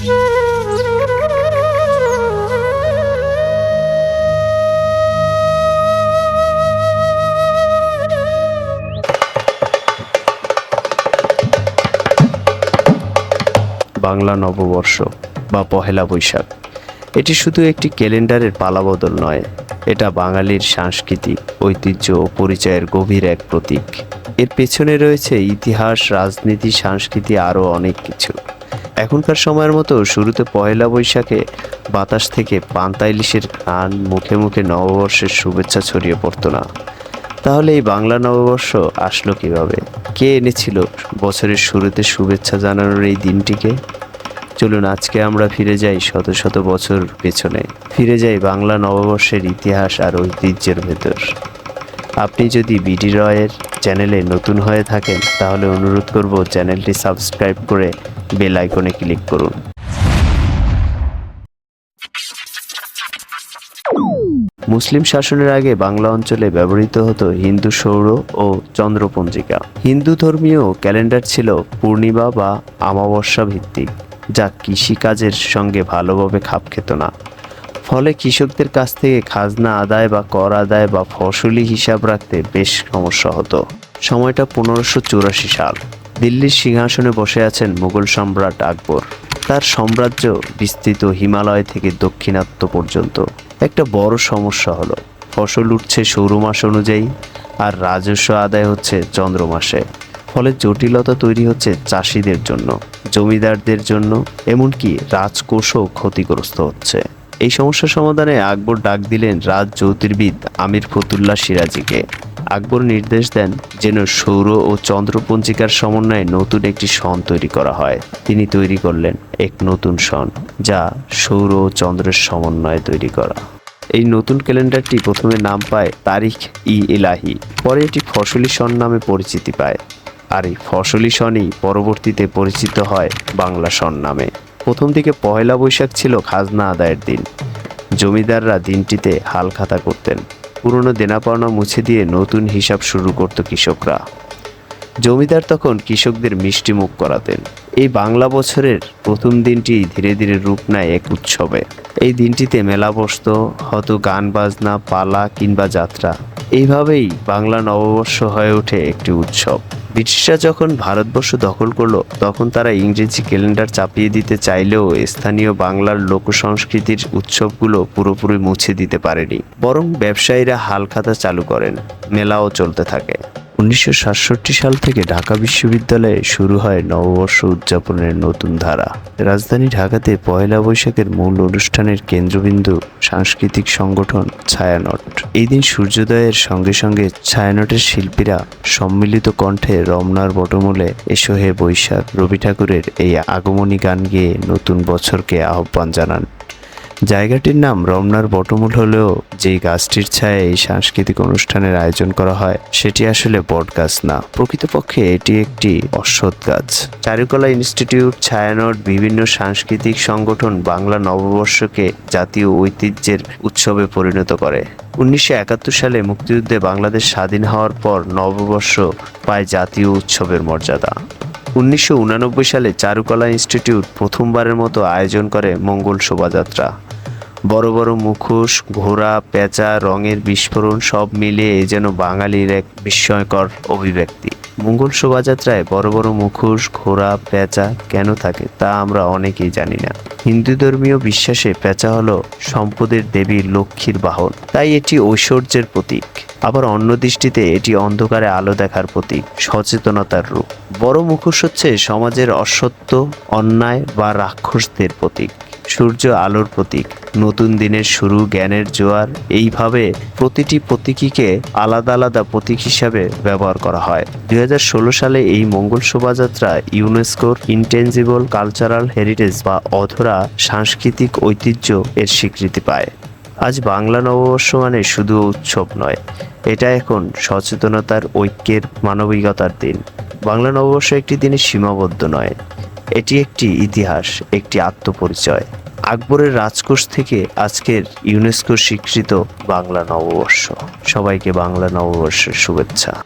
বাংলা নববর্ষ বা পহেলা বৈশাখ। এটি শুধু একটি ক্যালেন্ডারের পালাবদল নয়, এটা বাঙালির সাংস্কৃতিক ঐতিহ্য ও পরিচয়ের গভীর এক প্রতীক। এর পেছনে রয়েছে ইতিহাস, রাজনীতি, সংস্কৃতি, আরও অনেক কিছু। এখনকার সময়ের মতো শুরুতে পয়লা বৈশাখে বাতাস থেকে পান্তা ইলিশের গান মুখে মুখে নববর্ষের শুভেচ্ছা ছড়িয়ে পড়তো না। তাহলে এই বাংলা নববর্ষ আসলো কীভাবে? কে এনেছিল বছরের শুরুতে শুভেচ্ছা জানানোর এই দিনটিকে? চলুন আজকে আমরা ফিরে যাই শত শত বছর পেছনে। ফিরে যাই বাংলা নববর্ষের ইতিহাস আর ঐতিহ্যের ভেতর। আপনি যদি বিডি রয়ের চ্যানেলে নতুন হয়ে থাকেন, তাহলে অনুরোধ করব চ্যানেলটি সাবস্ক্রাইব করে বেল আইকনে ক্লিক করুন। মুসলিম শাসনের আগে বাংলা অঞ্চলে ব্যবহৃত হতো হিন্দু সৌর ও চন্দ্রপঞ্জিকা। হিন্দু ধর্মীয় ক্যালেন্ডার ছিল পূর্ণিমা বা আমাবস্যা ভিত্তিক, যা কৃষিকাজের সঙ্গে ভালোভাবে খাপ খেত না। ফলে কৃষকদের কাছ থেকে খাজনা আদায় বা কর আদায় বা ফসলি হিসাব রাখতে বেশ সমস্যা হতো। সময়টা পনেরোশো চুরাশি সাল। দিল্লির সিংহাসনে বসে আছেন মুঘল সম্রাট আকবর। তার সাম্রাজ্য বিস্তৃত হিমালয় থেকে দক্ষিণাত্য পর্যন্ত। একটা বড় সমস্যা হলো, ফসল উঠছে সৌর মাস অনুযায়ী আর রাজস্ব আদায় হচ্ছে চন্দ্র মাসে। ফলে জটিলতা তৈরি হচ্ছে চাষিদের জন্য, জমিদারদের জন্য, এমনকি রাজকোষও ক্ষতিগ্রস্ত হচ্ছে। এই সমস্যা সমাধানে আকবর ডাক দিলেন রাজ জ্যোতির্বিদ আমির ফতুল্লা সিরাজিকে। আকবর নির্দেশ দেন যেন সৌর ও চন্দ্রপঞ্জিকার সমন্বয়ে নতুন একটি সন তৈরি করা হয়। তিনি তৈরি করলেন এক নতুন সন, যা সৌর ও চন্দ্রের সমন্বয়ে তৈরি করা। এই নতুন ক্যালেন্ডারটি প্রথমে নাম পায় তারিখ ই ইলাহি, পরে এটি ফসলি সন নামে পরিচিতি পায়। আর এই ফসলি সনই পরবর্তীতে পরিচিত হয় বাংলা সন নামে। প্রথম দিকে পয়লা বৈশাখ ছিল খাজনা আদায়ের দিন। জমিদাররা দিনটিতে হাল খাতা করতেন। পুরনো দেনা পাওনা মুছে দিয়ে নতুন হিসাব শুরু করত কৃষকরা। জমিদার তখন কৃষকদের মিষ্টি মুখ করাতেন। এই বাংলা বছরের প্রথম দিনটি ধীরে ধীরে রূপ নেয় এক উৎসবে। এই দিনটিতে মেলা বসত হয়তো গান বাজনা, পালা কিংবা যাত্রা। এইভাবেই বাংলা নববর্ষ হয়ে ওঠে একটি উৎসব। ব্রিটিশরা যখন ভারতবর্ষ দখল করল, তখন তারা ইংরেজি ক্যালেন্ডার চাপিয়ে দিতে চাইলেও স্থানীয় বাংলার লোক সংস্কৃতির উৎসবগুলো পুরোপুরি মুছে দিতে পারেনি। বরং ব্যবসায়ীরা হালখাতা চালু করেন, মেলাও চলতে থাকে। উনিশশো সাতষট্টি সাল থেকে ঢাকা বিশ্ববিদ্যালয়ে শুরু হয় নববর্ষ উদযাপনের নতুন ধারা। রাজধানী ঢাকাতে পয়লা বৈশাখের মূল অনুষ্ঠানের কেন্দ্রবিন্দু সাংস্কৃতিক সংগঠন ছায়ানট। এই দিন সূর্যোদয়ের সঙ্গে সঙ্গে ছায়ানটের শিল্পীরা সম্মিলিত কণ্ঠে রমনার বটমূলে এসো হে বৈশাখ রবি ঠাকুরের এই আগমনী গান গেয়ে নতুন বছরকে আহ্বান জানান। জায়গাটির নাম রমনার বটমূল হলেও যেই গাছটির ছায় এই সাংস্কৃতিক অনুষ্ঠানের আয়োজন করা হয়, সেটি আসলে বট গাছ না। প্রকৃতপক্ষে এটি একটি অশ্বত্থ গাছ। চারুকলা ইনস্টিটিউট, ছায়ানট, বিভিন্ন সাংস্কৃতিক সংগঠন বাংলা নববর্ষকে জাতীয় ঐতিহ্যের উৎসবে পরিণত করে। উনিশশো একাত্তর সালে মুক্তিযুদ্ধে বাংলাদেশ স্বাধীন হওয়ার পর নববর্ষ পায় জাতীয় উৎসবের মর্যাদা। উনিশশো সালে চারুকলা ইনস্টিটিউট প্রথমবারের মতো আয়োজন করে মঙ্গল শোভাযাত্রা। বড় বড় মুখোশ, ঘোড়া, পেঁচা, রঙের বিস্ফোরণ সব মিলিয়ে এ যেন বাঙালির এক বিস্ময়কর অভিব্যক্তি। মঙ্গল শোভাযাত্রায় বড় বড় মুখোশ, ঘোড়া, পেঁচা কেন থাকে তা আমরা অনেকেই জানি না। হিন্দু ধর্মীয় বিশ্বাসে পেঁচা হলো সম্পদের দেবী লক্ষ্মীর বাহন। তাই এটি ঐশ্বর্যের প্রতীক। আবার অন্য দৃষ্টিতে এটি অন্ধকারে আলো দেখার প্রতীক, সচেতনতার রূপ। বড় মুখোশ হচ্ছে সমাজের অসত্য, অন্যায় বা রাক্ষসদের প্রতীক। সূর্য আলোর প্রতীক। নতুন দিনের শুরু জ্ঞানের জোয়ার। এইভাবে প্রতিটি প্রতীকীকে আলাদা আলাদা প্রতীক হিসাবে ব্যবহার করা হয়। দু হাজার ষোলো সালে এই মঙ্গল শোভাযাত্রা ইউনেস্কোর ইনটেনজিবল কালচারাল হেরিটেজ বা অধরা সাংস্কৃতিক ঐতিহ্য এর স্বীকৃতি পায়। আজ বাংলা নববর্ষ মানে শুধু উৎসব নয়, এটা এখন সচেতনতার ঐক্যের মানবিকতার দিন। বাংলা নববর্ষ একটি দিনে সীমাবদ্ধ নয় এটি একটি ইতিহাস, একটি আত্মপরিচয়। আকবরের রাজকোষ থেকে আজকের ইউনেস্কো স্বীকৃত বাংলা নববর্ষ। সবাইকে বাংলা নববর্ষের শুভেচ্ছা।